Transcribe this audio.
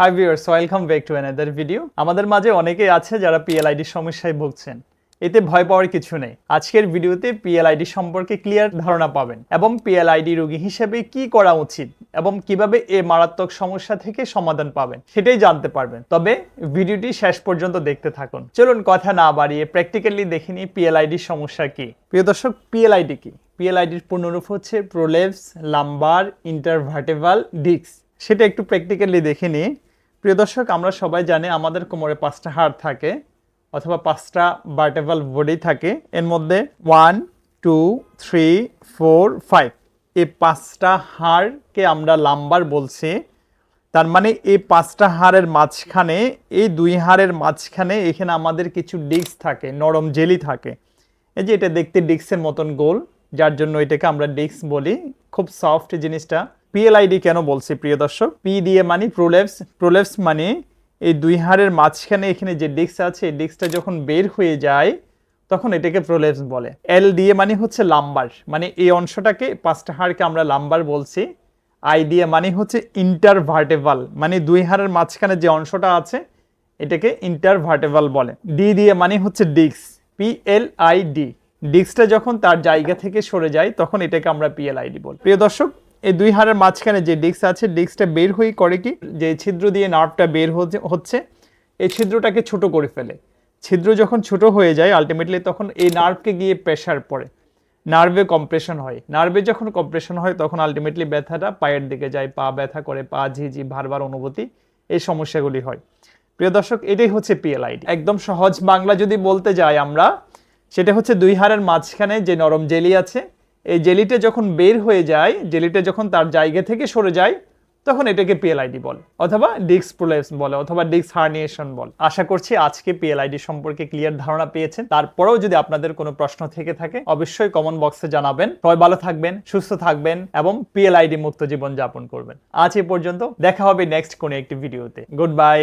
Hi viewers welcome back to another video আমাদের মাঝে অনেকেই আছে যারা পিএলআইডি সমস্যায় ভুগছেন। এতে ভয় পাওয়ার কিছু নেই। আজকের ভিডিওতে পিএলআইডি সম্পর্কে ক্লিয়ার ধারণা পাবেন এবং পিএলআইডি রোগী হিসেবে কি করা উচিত এবং কীভাবে এ মারাত্মক সমস্যা থেকে সমাধান পাবেন সেটাই জানতে পারবেন। তবে ভিডিওটি শেষ পর্যন্ত দেখতে থাকুন। চলুন কথা না বাড়িয়ে প্র্যাকটিক্যালি দেখে নিই পিএলআইডির সমস্যা কি। প্রিয় দর্শক পিএলআইডি কি? পিএলআইডির পূর্ণরূপ হচ্ছে প্রোলেভস লাম্বার ইন্টারভার্টেভাল ডিস্ক সেটা একটু প্র্যাকটিক্যালি দেখে নিই। প্রিয় দর্শক, আমরা সবাই জানি আমাদের কোমরে পাঁচটা হাড় থাকে অথবা পাঁচটা ভার্টেভাল বডি থাকে। এর মধ্যে one two three four five এই পাঁচটা হাড়কে আমরা লাম্বার বলছি। তার মানে এই পাঁচটা হাড়ের মাঝখানে, এই দুই হাড়ের মাঝখানে এখানে আমাদের কিছু ডিস্ক থাকে, নরম জেলি থাকে। এই যে এটা দেখতে ডিস্কের মতন গোল, যার জন্য এটাকে আমরা ডিস্ক বলি। খুব সফট জিনিসটা। পিএলআইডি কেন বলছি, প্রিয় দর্শক? পি দিয়ে মানে প্রোলেপস প্রোলেপস মানে এই দুই হাড়ের মাঝখানে এখানে যে ডিস্ক আছে, এই ডিস্কটা যখন বের হয়ে যায়, তখন এটাকে প্রোলেপস বলে। এল দিয়ে মানে হচ্ছে লাম্বার মানে এই অংশটাকে, পাঁচটা হাড়কে আমরা লাম্বার বলছি। আই দিয়ে মানে হচ্ছে ইন্টারভার্টেভাল মানে দুই হাড়ের মাঝখানে যে অংশটা আছে, এটাকে ইন্টারভার্টেভাল বলে। ডি দিয়ে মানে হচ্ছে disc P L I D ডিস্কটা যখন তার জায়গা থেকে সরে যায়, তখন এটাকে আমরা পিএলআইডি বলি। প্রিয় দর্শক এই দুই হাড়ের মাঝখানে যে ডিস্ক আছে, ডিস্কটা বের হয়ে করে কি? যে ছিদ্র দিয়ে নার্ভটা বের হচ্ছে- এই ছিদ্রটাকে ছোট করে ফেলে। ছিদ্র যখন ছোট হয়ে যায় আলটিমেটলি তখন এই নার্ভকে গিয়ে প্রেশার পড়ে। নার্ভে কম্প্রেশন হয়। নার্ভে যখন কম্প্রেশন হয়, তখন আলটিমেটলি ব্যথাটা পায়ের দিকে যায়, পা ব্যথা করে, পা ঝিঝি, ভারবার অনুভূতি, এই সমস্যাগুলি হয়। প্রিয় দর্শক, এটাই হচ্ছে পিএলআইডি একদম সহজ বাংলা যদি বলতে যাই আমরা, সেটা হচ্ছে দুই হাড়ের মাঝখানে যে নরম জেলি আছে এই জেলিটা যখন বের হয়ে যায়, জেলিটা যখন তার জায়গা থেকে সরে যায়, তখন এটাকে পিএলআইডি বলে, অথবা ডিস্ক প্রোলেপস বলে, অথবা ডিস্ক হার্নিয়েশন বলে। আশা করছি আজকে পিএলআইডি সম্পর্কে ক্লিয়ার ধারণা পেয়েছেন। তারপরেও যদি আপনাদের কোনো প্রশ্ন থেকে থাকে, অবশ্যই কমেন্ট বক্সে জানাবেন। সবাই ভালো থাকবেন, সুস্থ থাকবেন, এবং পিএলআইডি মুক্ত জীবন যাপন করবেন। আজ এ পর্যন্ত, দেখা হবে নেক্সট কোনো একটি ভিডিওতে গুড বাই